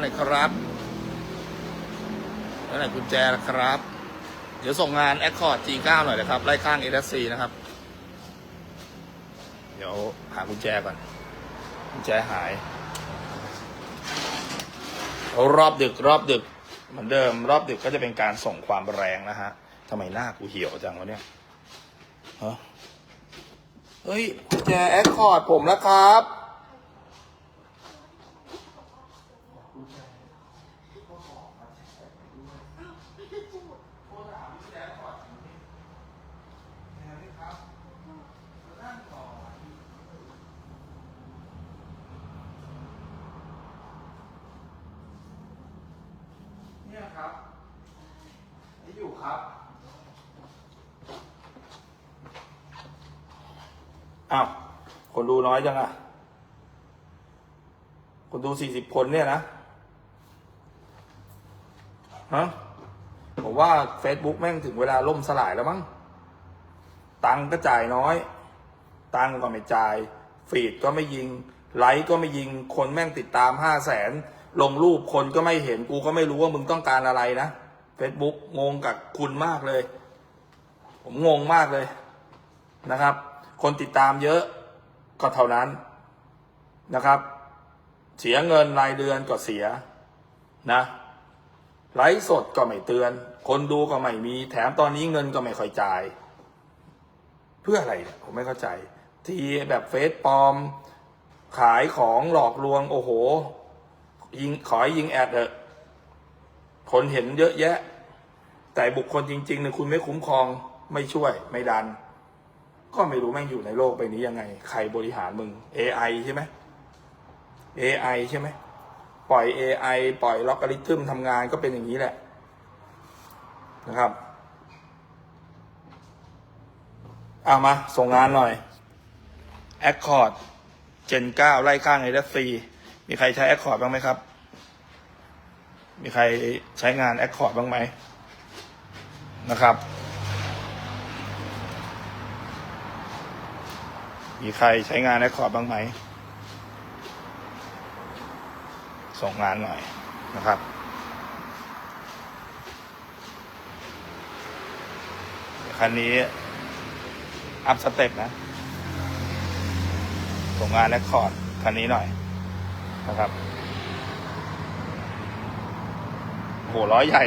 หน่อยครับแล้วไหนกุญแจละครับ เดี๋ยวส่งงาน Accord G9 หน่อยนะครับไล่ข้าง s อ c นะครับ เดี๋ยวหากุญแจก่อน กุญแจหายเอารอบดึกรอบดึก เหมือนเดิม รอบดึกก็จะเป็นการส่งความแรงนะฮะทำไมหน้ากูเหี่ยวจังวะเนี่ยฮะเฮ้ยกุญแจ Accord ผมแล้วครับ ครับนี่อยู่ครับ อ้าว คนดูน้อยจังอะคนดูสี่สิบคนเนี่ยนะ ฮะ ผมว่า Facebook แม่งถึงเวลาล่มสลายแล้วมั้ง ตังค์ก็จ่ายน้อย ตังค์ก็ไม่จ่าย ฟีดก็ไม่ยิง ไลค์ก็ไม่ยิง คนแม่งติดตามห้าแสน ลงรูปคนก็ไม่เห็นกูก็ไม่รู้ว่ามึงต้องการอะไรนะ Facebook งงกับคุณมากเลย ผมงงมากเลยนะครับ คนติดตามเยอะก็เท่านั้นนะครับ เสียเงินรายเดือนก็เสียนะไลฟ์สดก็ไม่เตือน คนดูก็ไม่มี แถมตอนนี้เงินก็ไม่ค่อยจ่าย เพื่ออะไรเนี่ยผมไม่เข้าใจ ที่แบบเฟซปลอม ขายของหลอกลวง โอ้โห ยิงขอให้ยิงแอดเถอะคนเห็นเยอะแยะ แต่บุคคลจริงๆเนี่ยคุณไม่คุ้มครองไม่ช่วยไม่ดัน ก็ไม่รู้แม่งอยู่ในโลกใบนี้ยังไง ใครบริหารมึง AI ใช่ไหม AI ใช่ไหมปล่อย AI ปล่อยล็อกริทึมทำงานก็เป็นอย่างนี้แหละนะครับเอามา ส่งงานหน่อย Accord Gen 9ไล่ข้าง a อ c มีใครใช้ Accord บ้างไหมครับ มีใครใช้งาน Accord บ้างไหมนะครับ มีใครใช้งาน Accord บ้างไหม ส่งงานหน่อยนะครับคันนี้ อัพสเต็ปนะ ส่งงาน Accord คันนี้หน่อย นะครับโหร้อยใหญ่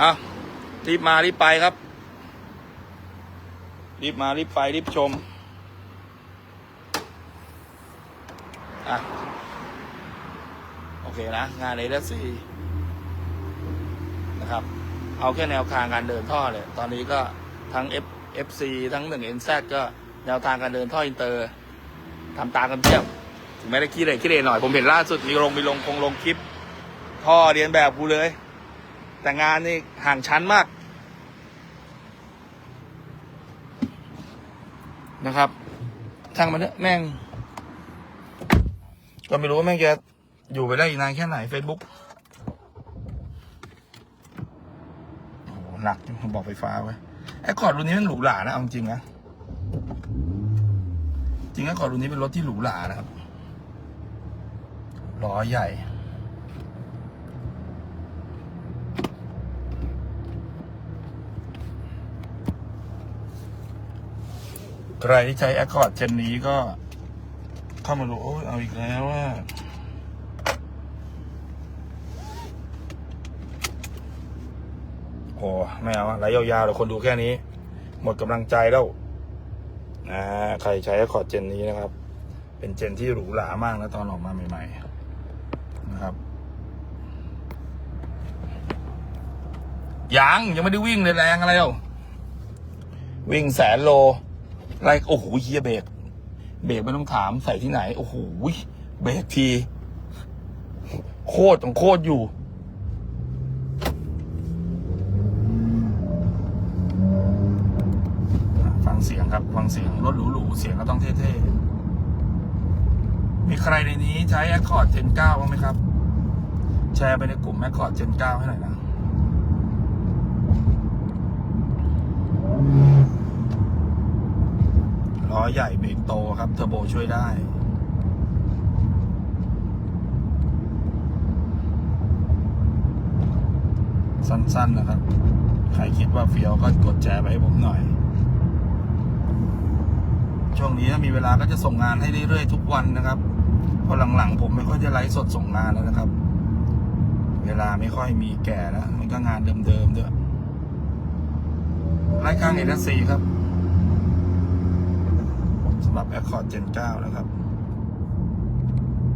อะรีบมา รีบไปครับ รีบมา รีบไป รีบชม อะ โอเคนะ งานเอเดซีนะครับ เอาแค่แนวทางการเดินท่อเลย ตอนนี้ก็ทั้ง F FC ทั้งหนึ่ง NZ ก็แนวทางการเดินท่ออินเตอร์ทำตามกันเทียบถึงแม้ได้ขี้เลยขี้เลยหน่อย ผมเห็นล่าสุดมีลงมีลงคงลงคลิป ท่อเรียนแบบกูเลย แต่งานนี่ห่างชั้นมากนะครับช่างมันเถอะแม่ง ก็ไม่รู้ว่าแม่งจะอยู่ไปได้อีกนานแค่ไหน Facebook โอ้หนักผมบอกไฟฟ้าไว้ ไอ้คอร์ดรุ่นนี้มันหรูหรานะเอาจริงนะจริงไอ้คอร์ดรุ่นนี้เป็นรถที่หรูหรานะครับล้อใหญ่ใครที่ใช้ Accord เจนนี้ก็เข้ามาดูโอ้ยเอาอีกแล้วว่า โอ้ไม่เอาอะไหลยาวๆเดี๋ยวคนดูแค่นี้ หมดกำลังใจแล้วนะใครใช้ Accord เจนนี้นะครับ เป็นเจนที่หรูหรามากนะตอนออกมาใหม่ ๆ นะครับยังยังไม่ได้วิ่งเลยแรงอะไรเอ่วิ่งแสนโลไรโอ้โหเฮียเบรกเบรกไม่ต้องถามใส่ที่ไหน โอ้โหเบรกที โคตรของโคตรอยู่ ฟั งเสียงครับฟังเสียงรถหรูๆเสียงก็ต้องเท่ๆ มีใครในนี้ใช้ Accord Gen 9บ้างไหมครับ แชร์ไปในกลุ่ม Accord Gen 9 ให้หน่อยนะล้อใหญ่เบรกโตครับเทอร์โบช่วยได้สั้นๆนะครับ ใครคิดว่าเฟียวก็กดแชร์ไปให้ผมหน่อย ช่วงนี้ถ้ามีเวลาก็จะส่งงานให้เรื่อยๆทุกวันนะครับเพราะหลังๆผมไม่ค่อยจะไลฟ์สดส่งงานแล้วนะครับ เวลาไม่ค่อยมีแก่แล้วมันก็งานเดิมๆด้วยรายการเอ s ซีครับสำหรับ Accord Gen 9นะครับ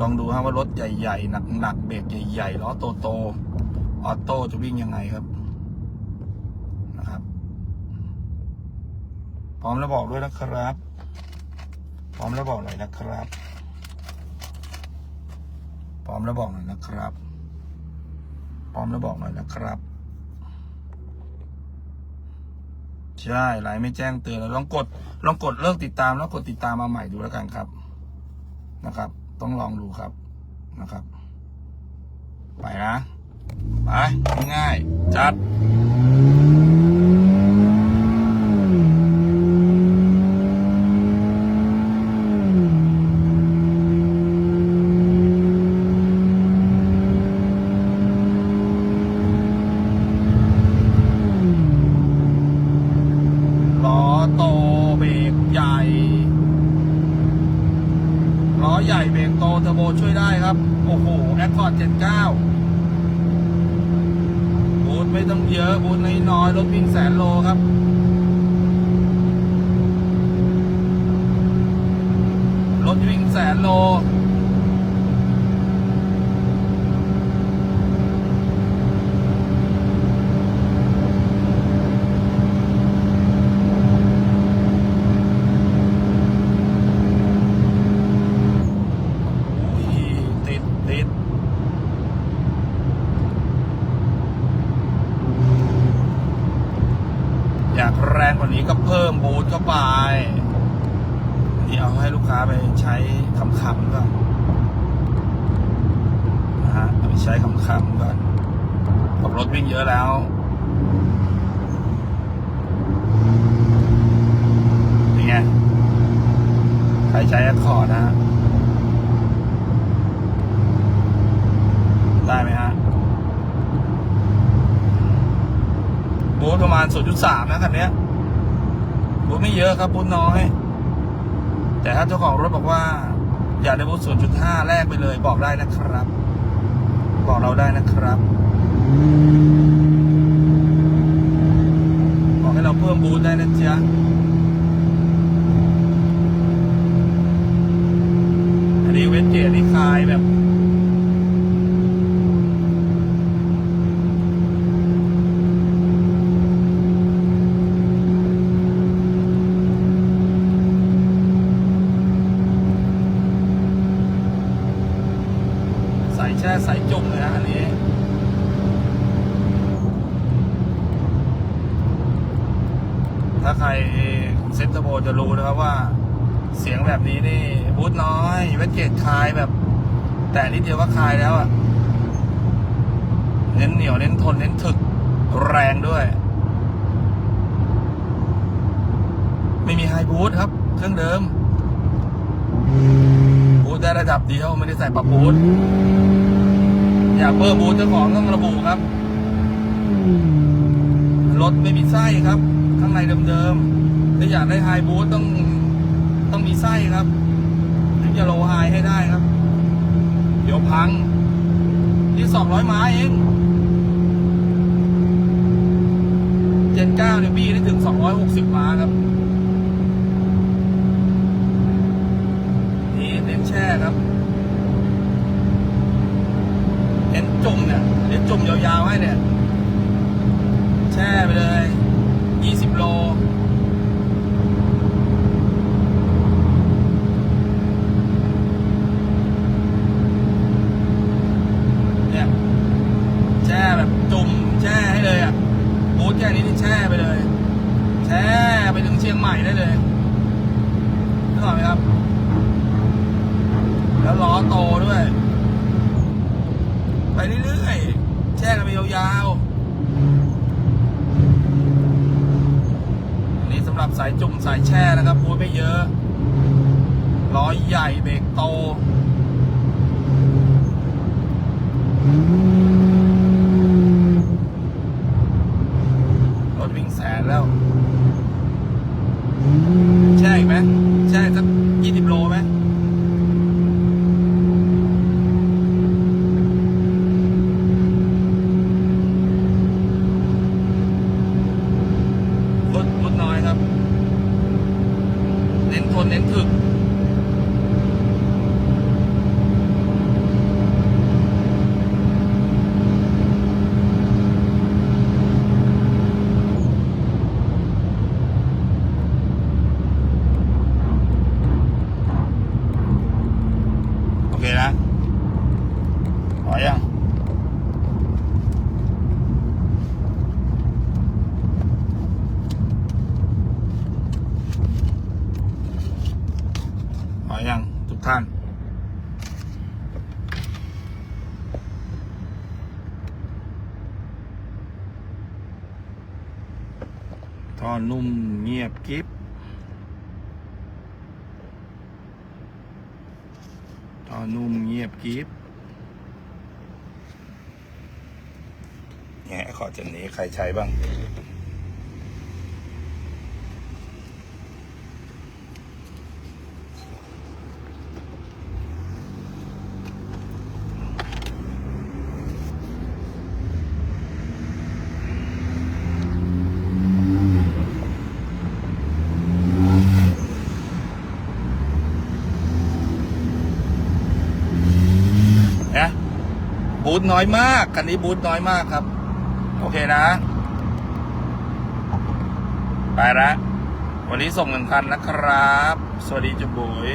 ลองดูฮะว่ารถใหญ่ๆ หนักๆเบรกใหญ่ๆล้อโตๆออโต้จะวิ่งยังไงครับนะครับ พร้อมแล้วบอกด้วยนะครับ พร้อมแล้วบอกหน่อยนะครับ พร้อมแล้วบอกหน่อยนะครับ พร้อมแล้วบอกหน่อยนะครับ ใช่ไลน์ไม่แจ้งเตือนแล้วลองกด ลองกดเลิกติดตามแล้วกดติดตามมาใหม่ดูแล้วกันครับ นะครับ ต้องลองดูครับนะครับ ไปนะ ไปง่ายจัด ล้อโตเบรกใหญ่ ล้อใหญ่เบรกโตเทอร์โบช่วยได้ครับ โอ้โห แอคคอร์ด79 บูทไม่ต้องเยอะ บูท น้อยรถวิ่งแสนโลครับรถวิ่งแสนโล อุ้ยติดติดอยา กว่านี้ก็เพิ่มบูทเข้าไปนี่เอาให้ลูกค้าไปใช้คำๆก่อนนะฮะเอาไปใช้คำๆก่อนบอกรถวิ่งเยอะแล้วนี่ไงใครใช้แอคคอร์ดนะฮะได้ไหมฮะบูธประมาณ 0.3 นะคันเนี้ย บูธไม่เยอะครับบูธน้อย แต่ถ้าเจ้าของรถบอกว่า อยากได้บูธ0.5แลกไปเลย บอกได้นะครับ บอกเราได้นะครับ บอกให้เราเพิ่มบูธได้นะจ๊ะอันนี้เวทเกตนี่คลายแบบ ใส่แช่ใส่จุ่มเลยนะอันนี้ ถ้าใครเซ็ตเทอร์โบจะรู้ นะครับว่าเสียงแบบนี้นี่บูทน้อยเวทเกตคลายแบบ แต่นิดเดียวก็คลายแล้วอะเน้นเหนียวเน้นทนเน้นถึกแรงด้วย ไม่มีไฮบูทครับ เครื่องเดิมบูทได้ระดับเดียวไม่ได้ใส่ปรับบูทอยากเพิ่มบูทเจ้าของต้องระบุครับรถไม่มีไส้ครับ ข้างในเดิมๆ ถ้าอยากได้ไฮบูทต้องต้องมีไส้ครับถึงจะโลไฮให้ได้ครับ เดี๋ยวพังนี่สองร้อยไม้เองเจนเก้าเนี่ยบี้ได้ถึงสองร้อยหกสิบม้าครับ นี่เน้นแช่ครับเน้นจมเนี่ยเน้นจมยาวๆให้เนี่ย แช่ไปเลยยี่สิบโล เนี่ย แช่แบบจุ่มแช่ให้เลยอะบูธแค่นี้นี่แช่ไปเลย แช่ไปถึงเชียงใหม่ได้เลยนึกออกไหมครับ แล้วล้อโตด้วย ไปเรื่อยๆ แช่กันไปยาวๆอันนี้สำหรับสายจุ่มสายแช่นะครับพูดไม่เยอะ ล้อใหญ่เบรกโต รถวิ่งแสนแล้ว แช่อีกไหมแช่สักยี่สิบโลไหมรถรถน้อยครับ เน้นทนเน้นถึก โอเคนะพอยังพอยัง ท่านท่อนุ่มเงียบกิ๊บท่อนุ่มเงียบกริบเนี่ขอเจนนี้ใครใช้บ้าง น้อยมากคันนี้บูทน้อยมากครับ โอเคนะ ไปละวันนี้ส่งหนึ่งคันนะครับ สวัสดีจุบุย